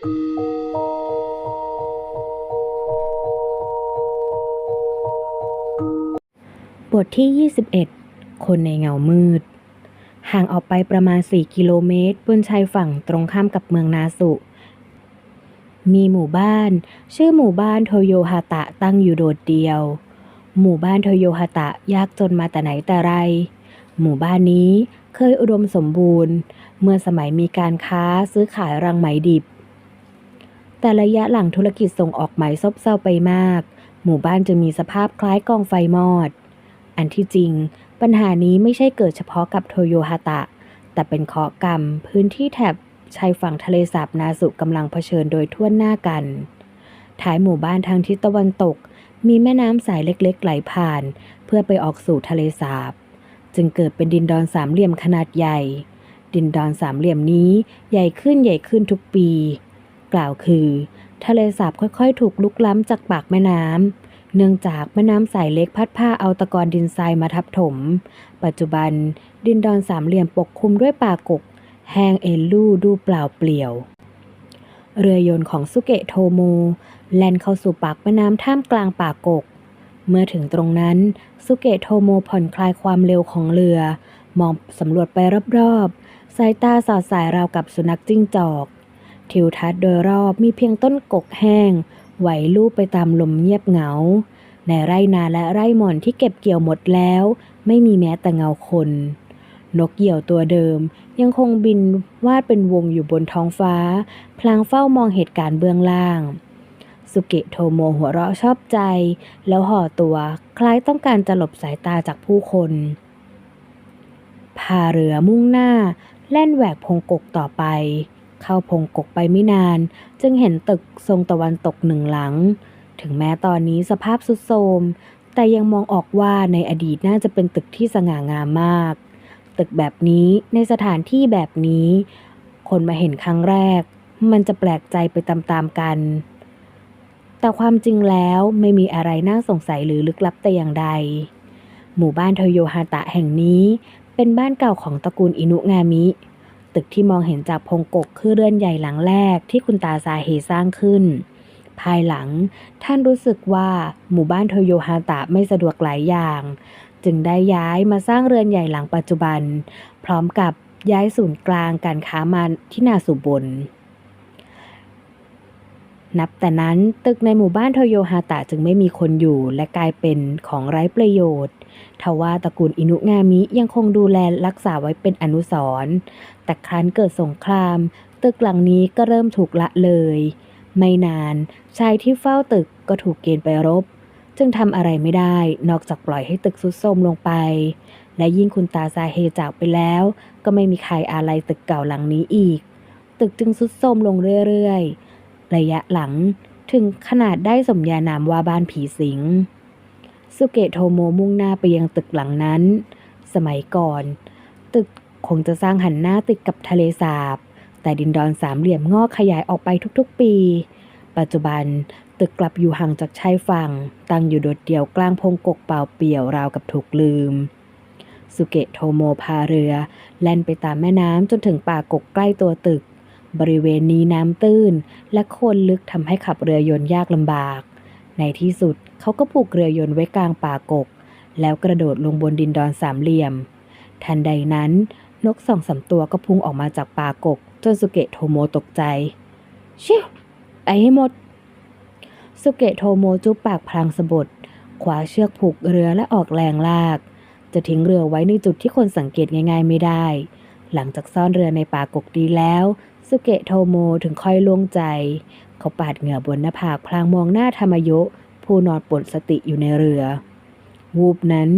บทที่ 21 คนในเงามืด ห่างออกไปประมาณ 4 กิโลเมตร บนชายฝั่งตรงข้ามกับเมืองนาสุ มีหมู่บ้าน ชื่อหมู่บ้านโทโยฮาตะตั้งอยู่โดดเดียว หมู่บ้านโทโยฮาตะยากจนมาแต่ไหนแต่ไร หมู่บ้านนี้เคยอุดมสมบูรณ์ เมื่อสมัยมีการค้าซื้อขายรังไหมดิบ แต่ระยะหลังธุรกิจส่งออกไหมซบเซาไปมาก หมู่บ้านจึงมีสภาพคล้ายกองไฟมอด อันที่จริง ปัญหานี้ไม่ใช่เกิดเฉพาะกับโทโยฮาตะ แต่เป็นเคราะห์กรรม พื้นที่แถบชายฝั่งทะเลสาบนาสุกำลังเผชิญโดยทั่วหน้ากัน ท้ายหมู่บ้านทางทิศตะวันตก มีแม่น้ำสายเล็กๆ ไหลผ่าน เพื่อไปออกสู่ทะเลสาบ จึงเกิดเป็นดินดอนสามเหลี่ยมขนาดใหญ่ ดินดอนสามเหลี่ยมนี้ใหญ่ขึ้นใหญ่ขึ้นทุกปี กล่าวคือ ทะเลสาบค่อยๆ ถูกลุกล้ำจากปากแม่น้ำเนื่องจากแม่น้ำสายเล็กพัดผ้าเอาตะกอนดินทรายมาทับถม ปัจจุบัน ดินดอนสามเหลี่ยมปกคลุมด้วยป่ากก แห้งเอลู่ดูเปล่าเปลี่ยว เรือยนต์ของสุเกะโทโมแล่นเข้าสู่ปากแม่น้ำท่ามกลางป่ากก เมื่อถึงตรงนั้นสุเกะโทโมผ่อนคลายความเร็วของเรือ มองสำรวจไปรอบๆสายตาสอดสายราวกับสุนัขจิ้งจอก ทิวทัศน์โดยรอบมีเพียงต้นกกแห้งไหวลู่ไปตามลมเงียบเหงา ในไร่นาและไร่หม่อนที่เก็บเกี่ยวหมดแล้ว ไม่มีแม้แต่เงาคน นกเหยี่ยวตัวเดิม ยังคงบินวาดเป็นวงอยู่บนท้องฟ้า พลางเฝ้ามองเหตุการณ์เบื้องล่าง สุเกะโทโมหัวเราะชอบใจ แล้วห่อตัวคล้ายต้องการจะหลบสายตาจากผู้คนพาเรือมุ่งหน้า แล่นแหวกพงกกต่อไป เข้าพงกกไปไม่นาน จึงเห็นตึกทรงตะวันตกหนึ่งหลัง ถึงแม้ตอนนี้สภาพสุดโทรมแต่ยังมองออกว่าในอดีตน่าจะเป็นตึกที่สง่างามมาก ตึกแบบนี้ในสถานที่แบบนี้ คนมาเห็นครั้งแรก มันจะแปลกใจไปตามๆกัน แต่ความจริงแล้วไม่มีอะไรน่าสงสัยหรือลึกลับแต่อย่างใด หมู่บ้านโทโยฮาตะแห่งนี้เป็นบ้านเก่าของตระกูลอินุงามิ ตึกที่มองเห็นจากพงกกคือเรือนใหญ่หลังแรกที่คุณตาซาเฮสร้างขึ้น ภายหลังท่านรู้สึกว่าหมู่บ้านโทโยฮาตะไม่สะดวกหลายอย่าง จึงได้ย้ายมาสร้างเรือนใหญ่หลังปัจจุบัน พร้อมกับย้ายศูนย์กลางการค้ามาที่นาสุบนนับแต่นั้นตึกในหมู่บ้านโทโยฮาตะจึงไม่มีคนอยู่และกลายเป็นของไร้ประโยชน์ ทว่าตระกูลอินุงามิยังคงดูแลรักษาไว้เป็นอนุสรณ์แต่ครั้นเกิดสงคราม ตึกหลังนี้ก็เริ่มถูกละเลย ไม่นานชายที่เฝ้าตึกก็ถูกเกณฑ์ไปรบ จึงทำอะไรไม่ได้นอกจากปล่อยให้ตึกทรุดโทรมลงไป และยิ่งคุณตาซาเฮจากไปแล้ว ก็ไม่มีใครอาลัยตึกเก่าหลังนี้อีก ตึกจึงทรุดโทรมลงเรื่อยๆ ระยะหลังถึงขนาดได้สมญานามว่าบ้านผีสิง สุเกะโทโมมุ่งหน้าไปยังตึกหลังนั้น สมัยก่อน ตึกคงจะสร้างหันหน้าติดกับทะเลสาบ แต่ดินดอนสามเหลี่ยมงอกขยายออกไปทุกๆปี ปัจจุบันตึกกลับอยู่ห่างจากชายฝั่ง ตั้งอยู่โดดเดี่ยวกลางพงกกเปล่าเปี่ยวราวกับถูกลืม สุเกะโทโมพาเรือ แล่นไปตามแม่น้ำจนถึงป่ากกใกล้ตัวตึก บริเวณนี้น้ำตื้น และโคลนลึกทำให้ขับเรือยนต์ยากลำบาก ในที่สุดเขาก็ผูกเรือยนต์ไว้กลางป่ากก แล้วกระโดดลงบนดินดอนสามเหลี่ยม ทันใดนั้นนกสองสามตัวก็พุ่งออกมาจากป่ากก จนสุเกะโทโมตกใจชิวไปให้หมด สุเกะโทโมจุบปากพลางสะบดขวาเชือกผูกเรือและออกแรงลาก จะทิ้งเรือไว้ในจุดที่คนสังเกตง่าย ๆ ไม่ได้ หลังจากซ่อนเรือในป่ากกดีแล้ว สุเกะโทโมถึงค่อยโล่งใจ เขาปาดเหงื่อบนหน้าผากพลางมองหน้าธรรมยุผู้นอนปดสติอยู่ในเรือ วูบนั้น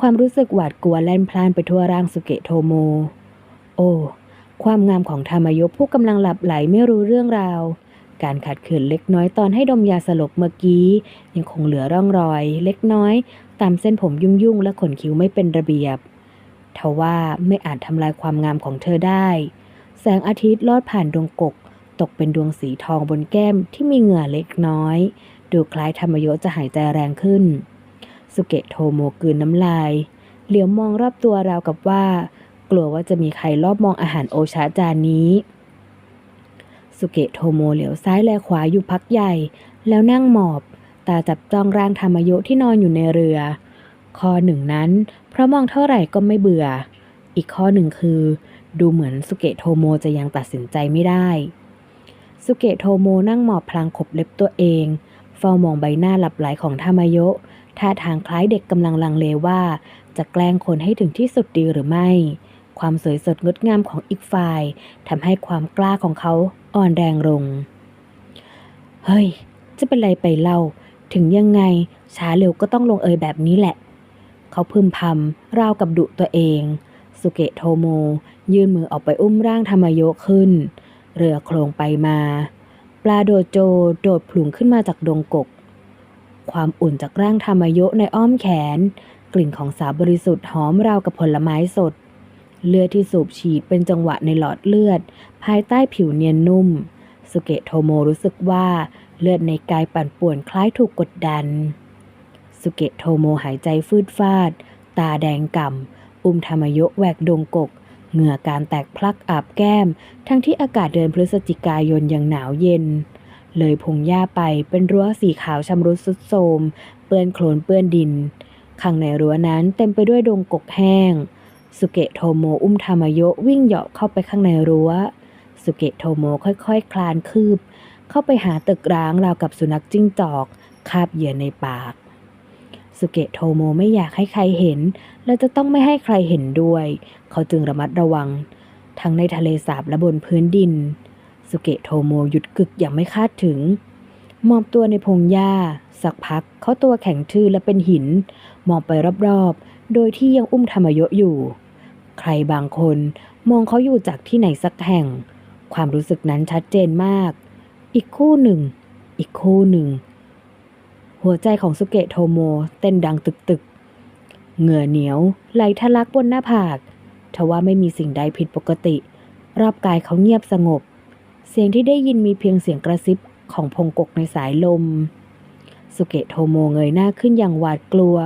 ความรู้สึกหวาดกลัวแล่นพล่านไปทั่วร่างสุเกะโทโม โอ้ ความงามของธรรมยุผู้กำลังหลับไหลไม่รู้เรื่องราว การขัดขืนเล็กน้อยตอนให้ดมยาสลบเมื่อกี้ ยังคงเหลือร่องรอย เล็กน้อย ตามเส้นผมยุ่งๆและขนคิ้วไม่เป็นระเบียบทว่าไม่อาจทำลายความงามของเธอได้ แสงอาทิตย์ลอดผ่านดวงกก ตกเป็นดวงสีทองบนแก้มที่มีเหงื่อเล็กน้อย ดูคล้ายธรรมโยจะหายใจแรงขึ้น สุเกะโทโมกลืนน้ำลาย เหลียวมองรอบตัวราวกับว่า กลัวว่าจะมีใครรอบมองอาหารโอชาจานนี้ สุเกะโทโมเหลียวซ้ายแลขวาอยู่พักใหญ่ แล้วนั่งหมอบ ตาจับจ้องร่างธรรมยุที่นอนอยู่ในเรือข้อหนึ่งนั้น เพราะมองเท่าไหร่ก็ไม่เบื่อ อีกข้อหนึ่งคือ ดูเหมือนสุเกะโทโมจะยังตัดสินใจไม่ได้ สุเกะโทโมนั่งหมอบพลางขบเล็บตัวเอง เฝ้ามองใบหน้าหลับไหลของธรรมยุท่าทางคล้ายเด็กกำลังลังเลว่า จะแกล้งคนให้ถึงที่สุดดีหรือไม่ ความสวยสดงดงามของอีกฝ่ายทำให้ความกล้าของเขาอ่อนแรงลง เฮ้ย จะเป็นไรไปเล่า ถึงยังไงช้าเร็วก็ต้องลงเอยแบบนี้แหละ เขาพึมพำราวกับดุตัวเอง สุเกะโทโม ยื่นมือออกไปอุ้มร่างธรรมโยขึ้น เรือโคลงไปมา ปลาโดโจโดดผลุงขึ้นมาจากดงกก ความอุ่นจากร่างธรรมโยในอ้อมแขน กลิ่นของสาบริสุทธิ์หอมราวกับผลไม้สด เลือดที่สูบฉีดเป็นจังหวะในหลอดเลือด ภายใต้ผิวเนียนนุ่ม สุเกะโทโมรู้สึกว่าเลือดในกายปั่นป่วนคล้ายถูกกดดัน สุเกะโทโมหายใจฟืดฟาด ตาแดงก่ำอุ้มธรรมโยแหวกดงกก เหงื่อการแตกพลักอาบแก้ม ทั้งที่อากาศเดือนพฤศจิกายนยังหนาวเย็น เลยพงหญ้าไปเป็นรั้วสีขาวชำรุดสุดโทมเปื้อนโคลนเปื้อนดิน ข้างในรั้วนั้นเต็มไปด้วยดงกกแห้ง สุเกะโทโมอุ้มธรรมโยวิ่งเหาะเข้าไปข้างในรั้ว สุเกะโทโมค่อยๆคคลานคืบ เข้าไปหาตึกร้างราวกับสุนัขจิ้งจอก คาบเหยื่อในปาก สุเกะโทโมไม่อยากให้ใครเห็น และจะต้องไม่ให้ใครเห็นด้วย เขาจึงระมัดระวัง ทั้งในทะเลสาบและบนพื้นดิน สุเกะโทโมหยุดกึกอย่างไม่คาดถึงมอบตัวในพงหญ้า สักพักเขาตัวแข็งทื่อและเป็นหิน มองไปรอบๆ โดยที่ยังอุ้มธรรมยศอยู่ ใครบางคนมองเขาอยู่จากที่ไหนสักแห่ง ความรู้สึกนั้นชัดเจนมาก อีกคู่หนึ่ง อีกคู่หนึ่ง หัวใจของสุเกะโทโมเต้นดังตึกๆเหงื่อเหนียวไหลทะลักบนหน้าผากทว่าไม่มีสิ่งใดผิดปกติ รอบกายเขาเงียบสงบ เสียงที่ได้ยินมีเพียงเสียงกระซิบของพงกกในสายลม สุเกะโทโมเงยหน้าขึ้นอย่างหวาดกลัว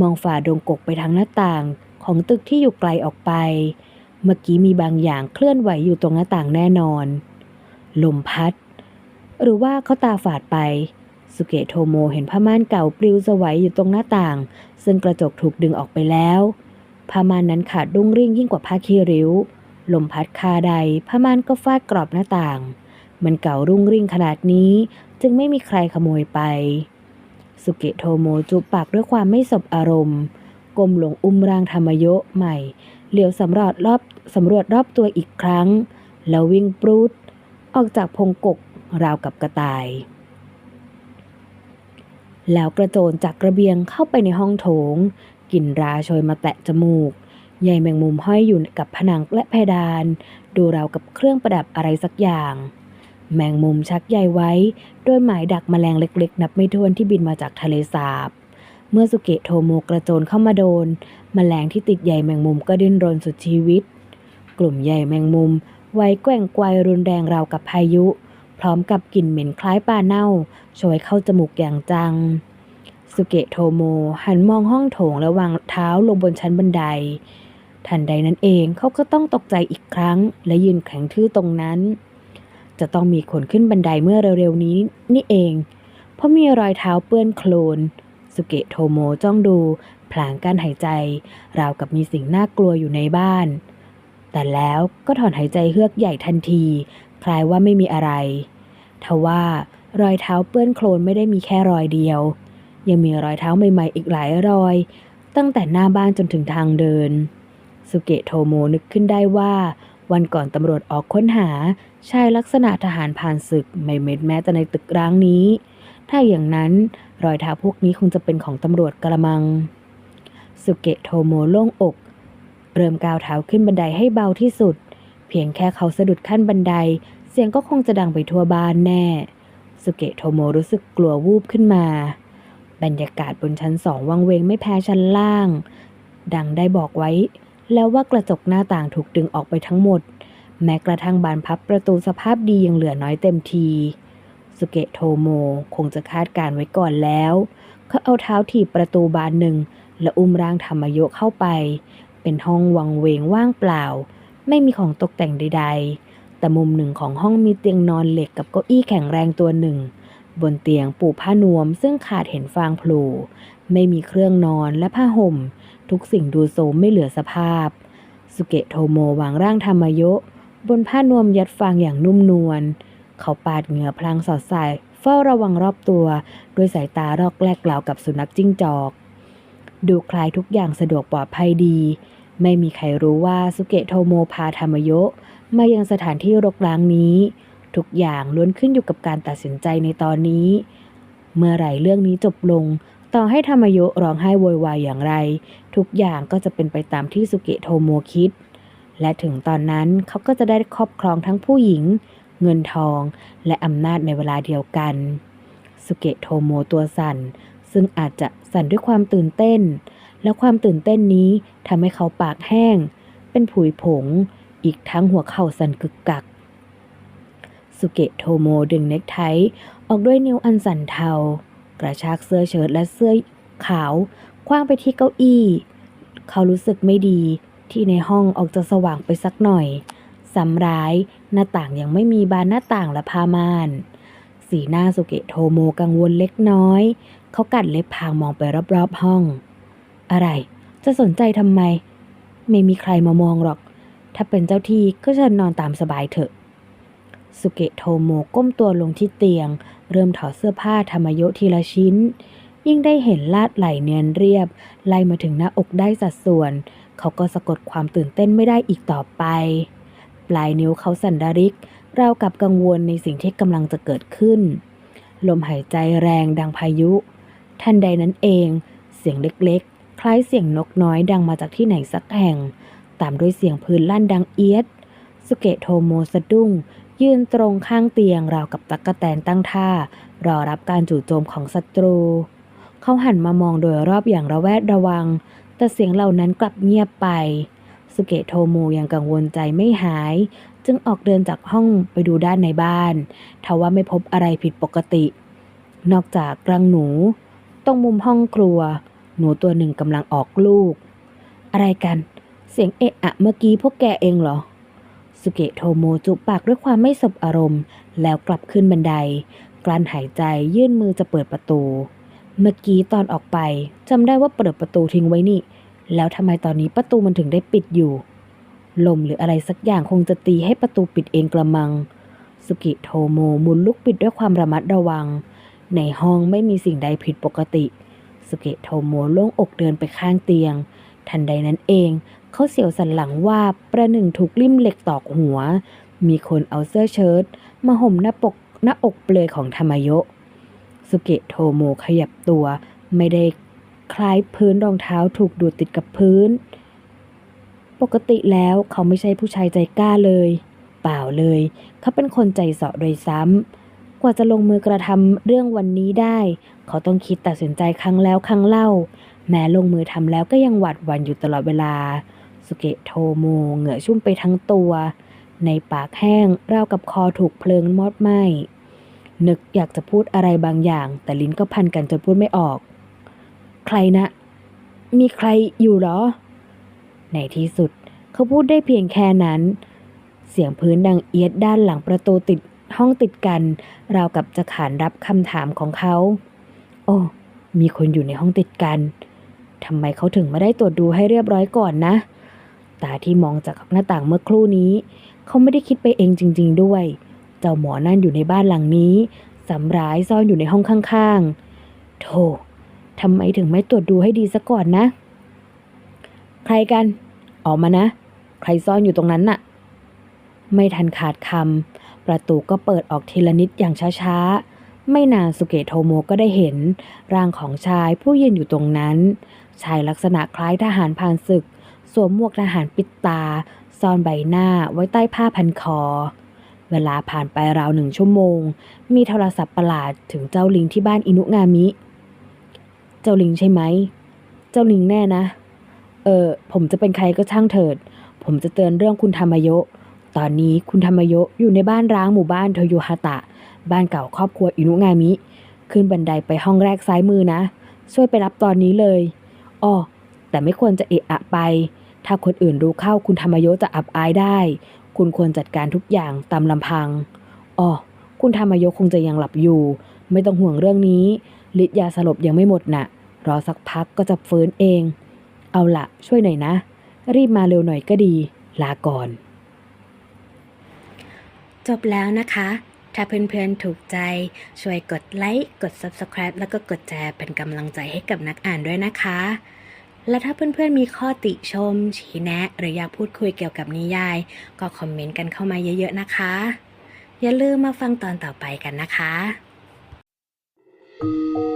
มองฝ่าดงกกไปทางหน้าต่างของตึกที่อยู่ไกลออกไป เมื่อกี้มีบางอย่างเคลื่อนไหวอยู่ตรงหน้าต่างแน่นอน ลมพัด หรือว่าเขาตาฝาดไป สุเกะโทโมเห็นผ้าม่านเก่าปลิวสวัยอยู่ตรงหน้าต่าง ซึ่งกระจกถูกดึงออกไปแล้วผ้าม่านนั้นขาดรุ่งริ่งยิ่งกว่าผ้าคีริ้ว ลมพัดคาใดผ้าม่านก็ฟาดกรอบหน้าต่าง มันเก่ารุ่งริ่งขนาดนี้จึงไม่มีใครขโมยไป สุเกะโทโมจูบปากด้วยความไม่สบอารมณ์ ก้มลงอุ้มร่างธรรมโยะใหม่เหลียวสำรวจรอบสำรวจรอบตัวอีกครั้ง แล้ววิ่งปรูดออกจากพงกกราวกับกระต่าย แล้วกระโจนจากกระเบียงเข้าไปในห้องโถงกลิ่นราโชยมาแตะจมูกใยแมงมุมห้อยอยู่กับผนังและเพดาน ดูราวกับเครื่องประดับอะไรสักอย่าง แมงมุมชักใยไว้โดยหมายดักแมลงเล็ก ๆ นับไม่ถ้วนที่บินมาจากทะเลสาบ เมื่อสุเกะโทโมกระโจนเข้ามาโดนแมลงที่ติดใยแมงมุมก็ดิ้นรนสุดชีวิต กลุ่มใยแมงมุมไว้แกว่งไกวรุนแรงราวกับพายุ พร้อมกับกลิ่นเหม็นคล้ายปลาเน่าโชยเข้าจมูกอย่างจัง สุเกะโทโมหันมองห้องโถงและวางเท้าลงบนชั้นบันได ทันใดนั้นเองเขาก็ต้องตกใจอีกครั้ง และยืนแข็งทื่อตรงนั้น จะต้องมีคนขึ้นบันไดเมื่อเร็วๆนี้นี่เอง เพราะมีรอยเท้าเปื้อนโคลนสุเกะโทโมจ้องดูพลางกั้นหายใจ ราวกับมีสิ่งน่ากลัวอยู่ในบ้าน แต่แล้วก็ถอนหายใจเฮือกใหญ่ทันที คล้ายว่าไม่มีอะไร ทว่ารอยเท้าเปื้อนโคลนไม่ได้มีแค่รอยเดียว ยังมีรอยเท้าใหม่ๆอีกหลายรอย ตั้งแต่หน้าบ้านจนถึงทางเดิน สุเกะโทโมนึกขึ้นได้ว่า วันก่อนตำรวจออกค้นหาชายลักษณะทหารผ่านศึกไม่เม็ดแม้แต่ในตึกร้างนี้ ถ้าอย่างนั้นรอยเท้าพวกนี้คงจะเป็นของตำรวจกระมัง สุเกะโทโมโล่งอก เริ่มก้าวเท้าขึ้นบันไดให้เบาที่สุด เพียงแค่เขาสะดุดขั้นบันได เสียงก็คงจะดังไปทั่วบ้านแน่สุเกะโทโมรู้สึกกลัววูบขึ้นมา บรรยากาศบนชั้นสองวังเวงไม่แพ้ชั้นล่าง ดังได้บอกไว้ แล้วว่ากระจกหน้าต่างถูกดึงออกไปทั้งหมด แม้กระทั่งบานพับประตูสภาพดียังเหลือน้อยเต็มทีสุเกะโทโมคงจะคาดการไว้ก่อนแล้ว เขาเอาเท้าถีบประตูบานหนึ่งและอุ้มร่างธรรมโยเข้าไป เป็นห้องวังเวงว่างเปล่า ไม่มีของตกแต่งใด ๆ แต่มุมหนึ่งของห้องมีเตียงนอนเหล็กกับเก้าอี้แข็งแรงตัวหนึ่ง บนเตียงปูผ้านวม ซึ่งขาดเห็นฟางโผล่ไม่มีเครื่องนอนและผ้าห่ม ทุกสิ่งดูโทรมไม่เหลือสภาพ สุเกะโทโมวางร่างธรรมโยบนผ้านวมยัดฟางอย่างนุ่มนวล เขาปาดเหงื่อพลางสอดใส่เฝ้าระวังรอบตัว ด้วยสายตารอกแลกเหล่าวกับสุนัขจิ้งจอก ดูคลายทุกอย่างสะดวกปลอดภัยดี ไม่มีใครรู้ว่าสุเกะโทโมพาธรรมโยะมายังสถานที่รกร้างนี้ ทุกอย่างล้วนขึ้นอยู่กับการตัดสินใจในตอนนี้ เมื่อไหร่เรื่องนี้จบลง ต่อให้ธรรมโยะร้องไห้โวยวายอย่างไร ทุกอย่างก็จะเป็นไปตามที่สุเกะโทโมคิด และถึงตอนนั้นเขาก็จะได้ครอบครองทั้งผู้หญิง เงินทอง และอำนาจในเวลาเดียวกันสุเกะโทโมตัวสั่น ซึ่งอาจจะสั่นด้วยความตื่นเต้น และความตื่นเต้นนี้ทำให้เขาปากแห้ง เป็นผุยผง อีกทั้งหัวเข่าสั่นกึกกัก สุเกะโทโมดึงเน็กไทออกด้วยนิ้วอันสั่นเทา กระชากเสื้อเชิ้ตและเสื้อขาวคว้างไปที่เก้าอี้ เขารู้สึกไม่ดีที่ในห้องออกจะสว่างไปสักหน่อยสำร้ายหน้าต่างยังไม่มีบานหน้าต่างและผ้าม่าน สีหน้าสุเกะโทโมกังวลเล็กน้อย เขากัดเล็บพางมองไปรอบๆห้อง อะไร จะสนใจทำไม ไม่มีใครมามองหรอก ถ้าเป็นเจ้าที่ก็เชิญนอนตามสบายเถอะ สุเกะโทโมก้มตัวลงที่เตียง เริ่มถอดเสื้อผ้าธรรมโยทีละชิ้น ยิ่งได้เห็นลาดไหลเนียนเรียบ ไล่มาถึงหน้าอกได้สัดส่วน เขาก็สะกดความตื่นเต้นไม่ได้อีกต่อไป ปลายนิ้วเขาสั่นดาริกรากับกังวลในสิ่งที่กำลังจะเกิดขึ้น ลมหายใจแรงดังพายุ ทันใดนั้นเอง เสียงเล็ก คล้ายเสียงนกน้อยดังมาจากที่ไหนสักแห่ง ตามด้วยเสียงพื้นลั่นดังเอียด สุเกะโทโมสะดุ้ง ยืนตรงข้างเตียงราวกับตั๊กแตนตั้งท่า รอรับการจู่โจมของศัตรู เขาหันมามองโดยรอบอย่างระแวดระวัง แต่เสียงเหล่านั้นกลับเงียบไป สุเกะโทโมยังกังวลใจไม่หาย จึงออกเดินจากห้องไปดูด้านในบ้าน ทว่าไม่พบอะไรผิดปกติ นอกจากกรังหนู ตรงมุมห้องครัว หนูตัวหนึ่งกำลังออกลูก อะไรกัน เสียงเอะอะเมื่อกี้พวกแกเองเหรอ สุเกะโทโมจุปากด้วยความไม่สบอารมณ์ แล้วกลับขึ้นบันได กลั้นหายใจยื่นมือจะเปิดประตู เมื่อกี้ตอนออกไปจำได้ว่าเปิดประตูทิ้งไว้นี่ แล้วทำไมตอนนี้ประตูมันถึงได้ปิดอยู่ลมหรืออะไรสักอย่างคงจะตีให้ประตูปิดเองกระมัง สุกิโทโมหมุนลุกปิดด้วยความระมัดระวัง ในห้องไม่มีสิ่งใดผิดปกติ สุเกะโทโมโล่งอกเดินไปข้างเตียง ทันใดนั้นเอง เขาเสียวสันหลังว่าประหนึ่งถูกลิ่มเหล็กตอกหัว มีคนเอาเสื้อเชิ้ตมาห่มหน้าปกหน้าอกเปลือยของธรรมโยะสุเกะโทโมขยับตัวไม่ได้คล้ายพื้นรองเท้าถูกดูดติดกับพื้น ปกติแล้วเขาไม่ใช่ผู้ชายใจกล้าเลย เปล่าเลย เขาเป็นคนใจเสาะโดยซ้ำ กว่าจะลงมือกระทำเรื่องวันนี้ได้ เขาต้องคิดตัดสินใจครั้งแล้วครั้งเล่า แม้ลงมือทำแล้วก็ยังหวาดหวั่นอยู่ตลอดเวลา สุเกะโทโมเหงื่อชุ่มไปทั้งตัว ในปากแห้งราวกับคอถูกเพลิงมอดไหม้ นึกอยากจะพูดอะไรบางอย่าง แต่ลิ้นก็พันกันจนพูดไม่ออก ใครนะ มีใครอยู่หรอ ในที่สุด เขาพูดได้เพียงแค่นั้น เสียงพื้นดังเอียดด้านหลังประตูติด ห้องติดกัน ราวกับจะขานรับคำถามของเขา โอ้ มีคนอยู่ในห้องติดกันทำไมเขาถึงไม่ได้ตรวจดูให้เรียบร้อยก่อนนะ ตาที่มองจากหน้าต่างเมื่อครู่นี้ เขาไม่ได้คิดไปเองจริง ๆ ด้วย เจ้าหมอนั่นอยู่ในบ้านหลังนี้สำร้ายซ่อนอยู่ในห้องข้างๆโธ่ทำไมถึงไม่ตรวจดูให้ดีซะก่อนนะ ใครกัน ออกมานะ ใครซ่อนอยู่ตรงนั้นน่ะ ไม่ทันขาดคำ ประตูก็เปิดออกทีละนิดอย่างช้าๆ ไม่นานสุเกะโทโมก็ได้เห็น ร่างของชายผู้ยืนอยู่ตรงนั้น ชายลักษณะคล้ายทหารผ่านศึก สวมหมวกทหารปิดตา ซ่อนใบหน้าไว้ใต้ผ้าพันคอ เวลาผ่านไปราวหนึ่งชั่วโมง มีโทรศัพท์ประหลาดถึงเจ้าลิงที่บ้านอินุงามิ เจ้าลิงใช่ไหม เจ้าลิงแน่นะ เออ ผมจะเป็นใครก็ช่างเถิด ผมจะเตือนเรื่องคุณธรรมโยะ ตอนนี้คุณธรรมโยอยู่ในบ้านร้างหมู่บ้านโทโยฮาตะ บ้านเก่าครอบครัวอินุงามิ ขึ้นบันไดไปห้องแรกซ้ายมือนะ ช่วยไปรับตอนนี้เลยอ้อแต่ไม่ควรจะเอะอะไป ถ้าคนอื่นรู้เข้าคุณธรรมโยจะอับอายได้ คุณควรจัดการทุกอย่างตามลำพังอ๋อคุณธรรมยคงจะยังหลับอยู่ ไม่ต้องห่วงเรื่องนี้ฤทธิ์ยาสลบยังไม่หมดน่ะ รอสักพักก็จะฟื้นเอง เอาละช่วยหน่อยนะ รีบมาเร็วหน่อยก็ดี ลาก่อน จบแล้วนะคะ ถ้าเพื่อนๆถูกใจ ช่วยกดไลค์ กด Subscribe แล้วก็กดแชร์เป็นกำลังใจให้กับนักอ่านด้วยนะคะ และถ้าเพื่อนๆมีข้อติชม ชี้แนะ หรืออยากพูดคุยเกี่ยวกับนิยาย ก็คอมเมนต์กันเข้ามาเยอะๆนะคะ อย่าลืมมาฟังตอนต่อไปกันนะคะ thank you